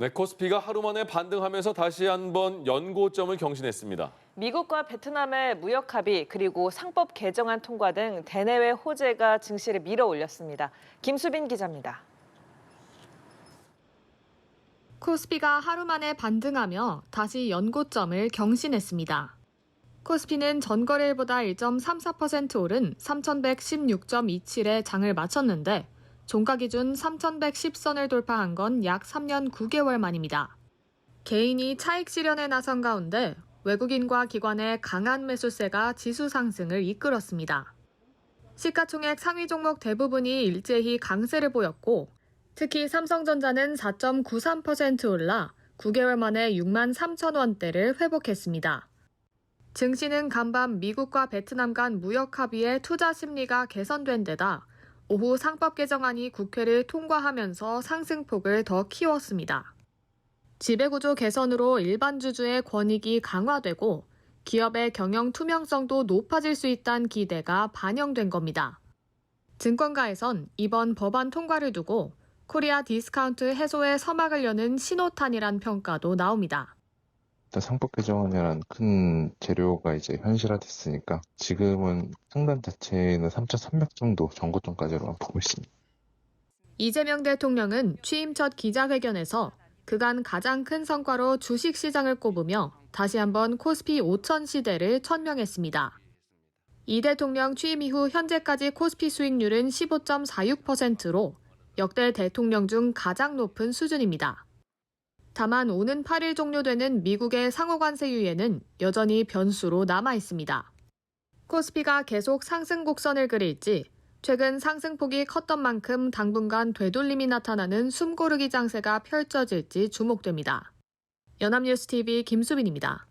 네, 코스피가 하루 만에 반등하면서 다시 한번 연고점을 경신했습니다. 미국과 베트남의 무역 합의 그리고 상법 개정안 통과 등 대내외 호재가 증시를 밀어 올렸습니다. 김수빈 기자입니다. 코스피가 하루 만에 반등하며 다시 연고점을 경신했습니다. 코스피는 전거래일보다 1.34% 오른 3,116.27에 장을 마쳤는데 종가 기준 3,110선을 돌파한 건 약 3년 9개월 만입니다. 개인이 차익 실현에 나선 가운데 외국인과 기관의 강한 매수세가 지수 상승을 이끌었습니다. 시가총액 상위 종목 대부분이 일제히 강세를 보였고 특히 삼성전자는 4.93% 올라 9개월 만에 6만 3천 원대를 회복했습니다. 증시는 간밤 미국과 베트남 간 무역 합의의 투자 심리가 개선된 데다 오후 상법 개정안이 국회를 통과하면서 상승폭을 더 키웠습니다. 지배구조 개선으로 일반 주주의 권익이 강화되고 기업의 경영 투명성도 높아질 수 있다는 기대가 반영된 겁니다. 증권가에선 이번 법안 통과를 두고 코리아 디스카운트 해소의 서막을 여는 신호탄이란 평가도 나옵니다. 일단 상법 개정안이라는 큰 재료가 이제 현실화됐으니까 지금은 상단 자체는 3,300 정도 전고점까지로만 보고 있습니다. 이재명 대통령은 취임 첫 기자회견에서 그간 가장 큰 성과로 주식 시장을 꼽으며 다시 한번 코스피 5천 시대를 천명했습니다. 이 대통령 취임 이후 현재까지 코스피 수익률은 15.46%로 역대 대통령 중 가장 높은 수준입니다. 다만 오는 8일 종료되는 미국의 상호관세 유예는 여전히 변수로 남아 있습니다. 코스피가 계속 상승 곡선을 그릴지 최근 상승폭이 컸던 만큼 당분간 되돌림이 나타나는 숨고르기 장세가 펼쳐질지 주목됩니다. 연합뉴스TV 김수빈입니다.